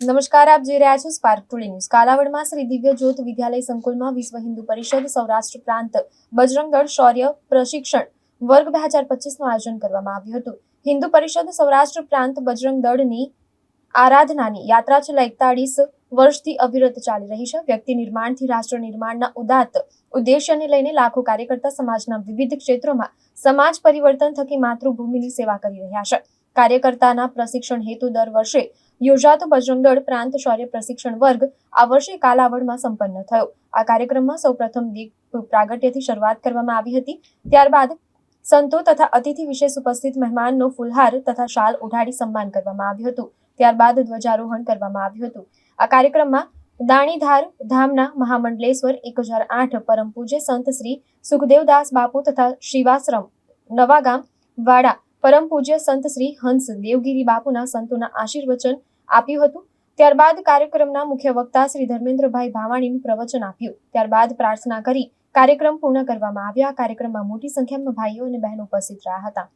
નમસ્કાર, આપ જોઈ રહ્યા છો સ્પાર્ક ટુડે ન્યૂઝ કાલાવડમાં શ્રી દિવ્ય જ્યોત વિદ્યાલય સંકુલમાં વિશ્વ હિન્દુ પરિષદ સૌરાષ્ટ્ર પ્રાંત બજરંગ શૌર્ય પ્રશિક્ષણ વર્ગ બે હજાર પચીસનું આયોજન કરવામાં આવ્યું હતું. હિન્દુ પરિષદ સૌરાષ્ટ્ર પ્રાંત બજરંગ આરાધનાની યાત્રા છેલ્લા એકતાળીસ વર્ષથી અવિરત ચાલી રહી છે. વ્યક્તિ નિર્માણથી રાષ્ટ્ર નિર્માણના ઉદાત્ત ઉદ્દેશ્યને લઈને લાખો કાર્યકર્તા સમાજના વિવિધ ક્ષેત્રોમાં સમાજ પરિવર્તન થકી માતૃભૂમિની સેવા કરી રહ્યા છે. કાર્યકર્તાના પ્રશિક્ષણ હેતુ દર વર્ષે યોજાતો બજરંગદળ પ્રાંત શૌર્ય પ્રશિક્ષણ વર્ગ આ વર્ષે કાલાવડમાં સંપન્ન થયો. આ કાર્યક્રમમાં સૌપ્રથમ દીપ પ્રાગટ્યથી શરૂઆત કરવામાં આવી હતી. ત્યારબાદ સંતો તથા અતિથિ વિશેષ ઉપસ્થિત મહેમાનનો ફુલહાર તથા શાલ ઉઢાડી સન્માન કરવામાં આવ્યું હતું. ત્યારબાદ ધ્વજારોહણ કરવામાં આવ્યું હતું. આ કાર્યક્રમમાં દાણીધાર ધામના મહામંડલેશ્વર એક હજાર આઠ, પરમ પૂજ્ય સંત શ્રી સુખદેવદાસ બાપુ તથા શિવાશ્રમ નવાગામ વાડા પરમ પૂજ્ય સંત શ્રી હંસ દેવગીરી બાપુના સંતોના આશીર્વચન આપ્યું હતું. ત્યારબાદ કાર્યક્રમના મુખ્ય વક્તા શ્રી ધર્મેન્દ્રભાઈ ભાવાણીનું પ્રવચન આપ્યું. ત્યારબાદ પ્રાર્થના કરી કાર્યક્રમ પૂર્ણ કરવામાં આવ્યા. કાર્યક્રમમાં મોટી સંખ્યામાં ભાઈઓ અને બહેનો ઉપસ્થિત રહ્યા હતા.